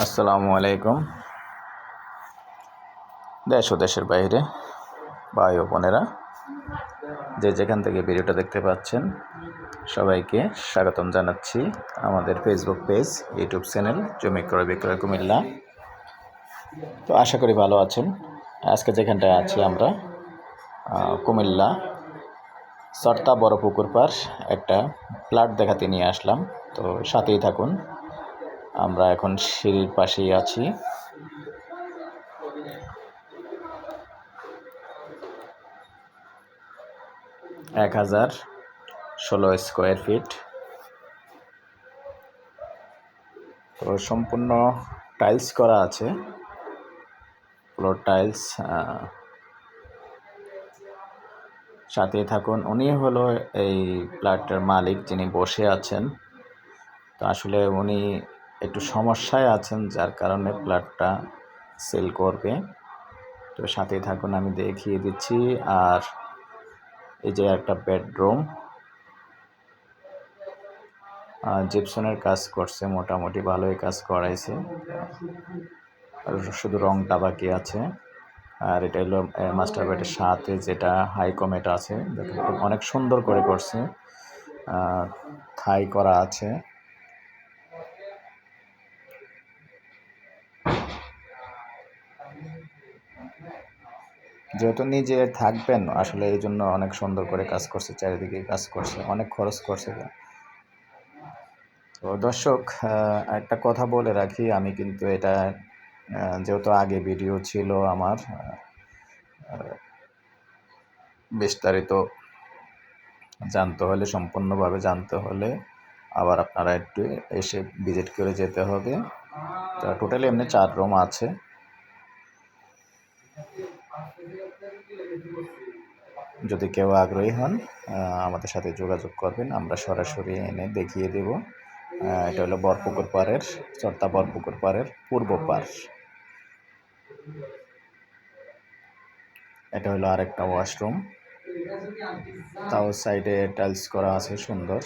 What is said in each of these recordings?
আসসালামু আলাইকুম। দেশ ও দেশের বাইরে ভাই ও বোনেরা, যে যেখান থেকে ভিডিওটা দেখতে পাচ্ছেন, সবাইকে স্বাগতম জানাচ্ছি আমাদের ফেসবুক পেজ ইউটিউব চ্যানেল জমি ক্রয় বিক্রয় কুমিল্লা। তো আশা করি ভালো আছেন। আজকে যেখানটায় আছি আমরা কুমিল্লা, সর্তা বড় পুকুর পার একটা প্লাট দেখাতে নিয়ে আসলাম। তো সাথেই থাকুন। আমরা এখন সিঁড়ির পাশেই আছি। এক হাজার ষোলো স্কোয়ার ফিট। তো সম্পূর্ণ টাইলস করা আছে। ফ্লোর টাইলস সাথে থাকুন। উনি হলো এই প্লাটের মালিক যিনি বসে আছেন। তো আসলে উনি একটু সমস্যায় আছেন, যার কারণে প্লাটটা সেল করবে। তো সাথেই থাকুন, আমি দেখিয়ে দিচ্ছি। আর এই যে একটা বেডরুম। জিপসনের কাজ করছে, মোটামুটি ভালোই কাজ করাইছে। আর শুধু রংটা বাকি আছে। আর এটা হলো মাস্টার বেডের সাথে যেটা হাই কমেট আছে, দেখুন, অনেক সুন্দর করে করছে। থাই করা আছে। যেহেতু নিজে থাকবেন, আসলে এই জন্য অনেক সুন্দর করে কাজ করছে, চারিদিকে কাজ করছে, অনেক খরচ করছে তো। দর্শক একটা কথা বলে রাখি, আমি কিন্তু এটা যেহেতু আগে ভিডিও ছিল আমার বিস্তারিত জানতে হলে, সম্পূর্ণভাবে জানতে হলে আবার আপনারা একটু এসে ভিজিট করে যেতে হবে। তো টোটালি এমনি চার রুম আছে। যদি কেউ আগ্রহী হন আমাদের সাথে যোগাযোগ করবেন, আমরা সরাসরি এনে দেখিয়ে দেব। এটা হলো বরপুকুর পাড়ের, চর্তা বরপুকুর পাড়ের পূর্ব পার এটা হলো আরেকটা ওয়াশরুম। তাও সাইডে টাইলস করা আছে, সুন্দর।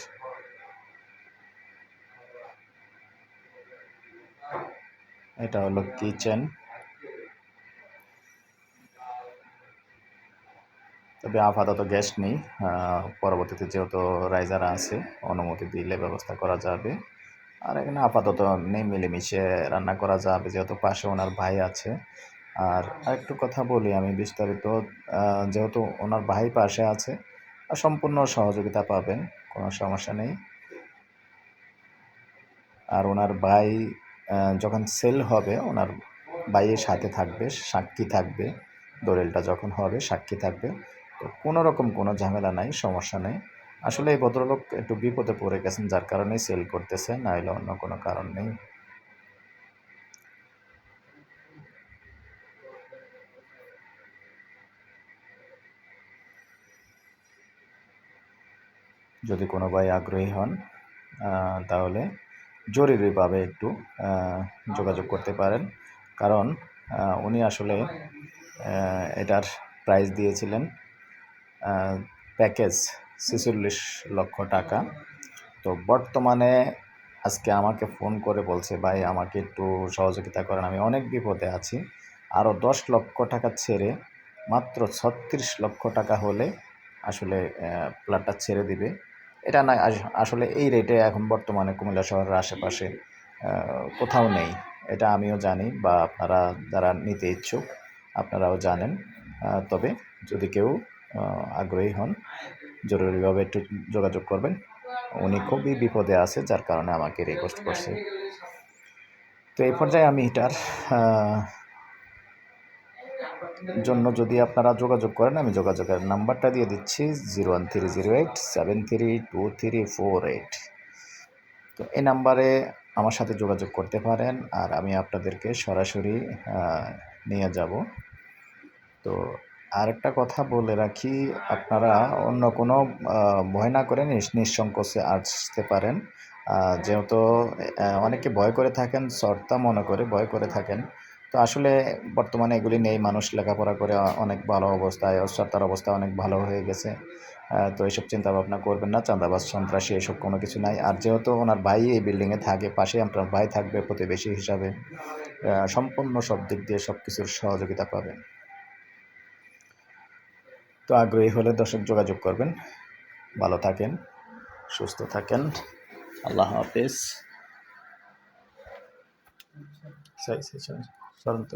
এটা হলো কিচেন। তবে আপাতত গ্যাস নেই। পরবর্তীতে যেহেতু রাইজার আছে, অনুমতি দিলে ব্যবস্থা করা যাবে। আর এখানে আপাতত নেই, মিলেমিশে রান্না করা যাবে, যেহেতু পাশে ওনার ভাই আছে। আর আরেকটু কথা বলি আমি বিস্তারিত। যেহেতু ওনার ভাই পাশে আছে, সম্পূর্ণ সহযোগিতা পাবেন, কোনো সমস্যা নেই। আর ওনার ভাই যখন সেল হবে, ওনার ভাইয়ের সাথে থাকবে, সাক্ষী থাকবে, দলিলটা যখন হবে, সাক্ষী থাকবে। তো কোনো রকম কোনো ঝামেলা নাই, সমস্যা নেই। আসলে এই ভদ্রলোক একটু বিপদে পড়ে গেছেন, যার কারণেই সেল করতেছে নাহলে অন্য কোনো কারণ নেই। যদি কোনো ভাই আগ্রহী হন তাহলে জরুরিভাবে একটু যোগাযোগ করতে পারেন। কারণ উনি আসলে এটার প্রাইস দিয়েছিলেন। প্যাকেজ ছেচল্লিশ লক্ষ টাকা। তো বর্তমানে আজকে আমাকে ফোন করে বলছে ভাই আমাকে একটু সহযোগিতা করেন আমি অনেক বিপদে আছি। আরও দশ লক্ষ টাকা ছেড়ে মাত্র ছত্রিশ লক্ষ টাকা হলে আসলে আহ, প্লটটা ছেড়ে দিবে। এটা না আস- আসলে এই রেটে এখন বর্তমানে কুমিল্লা শহরের আশেপাশে কোথাও নেই। এটা আমিও জানি বা আপনারা যারা নিতে ইচ্ছুক আপনারাও জানেন। তবে যদি কেউ আগ্রহী হন। জরুরিভাবে একটু যোগাযোগ করবেন। উনি খুবই বিপদে আছে, যার কারণে আমাকে রিকোয়েস্ট করছে। তো এই পর্যায়ে আমি এটার জন্য যদি আপনারা যোগাযোগ করেন, আমি যোগাযোগের নাম্বারটা দিয়ে দিচ্ছি zero one three zero eight seven three two three four eight. তো এই নাম্বারে আমার সাথে যোগাযোগ করতে পারেন আর আমি আপনাদেরকে সরাসরি নিয়ে যাব। তো আর একটা কথা বলে রাখি, আপনারা অন্য কোনো ভয় না করে নিঃসংকোচে আসতে পারেন। যেহেতু অনেকে ভয় করে থাকেন সর্তা মনে করে ভয় করে থাকেন। তো আসলে বর্তমানে এগুলি নেই, মানুষ লেখাপড়া করে অনেক ভালো অবস্থায় সর্তার অবস্থা অনেক ভালো হয়ে গেছে। তো এইসব চিন্তা ভাবনা করবেন না চাঁদাবাস সন্ত্রাসী এসব কোনো কিছু নাই। আর যেহেতু ওনার ভাই এই বিল্ডিংয়ে থাকে পাশে আপনার ভাই থাকবে প্রতিবেশী হিসাবে সম্পূর্ণ সব দিক দিয়ে সব কিছুর সহযোগিতা পাবেন। তো আগ্রহী হলে দর্শক যোগাযোগ করবেন। ভালো থাকেন সুস্থ থাকেন। আল্লাহ হাফিজ। সরন্ত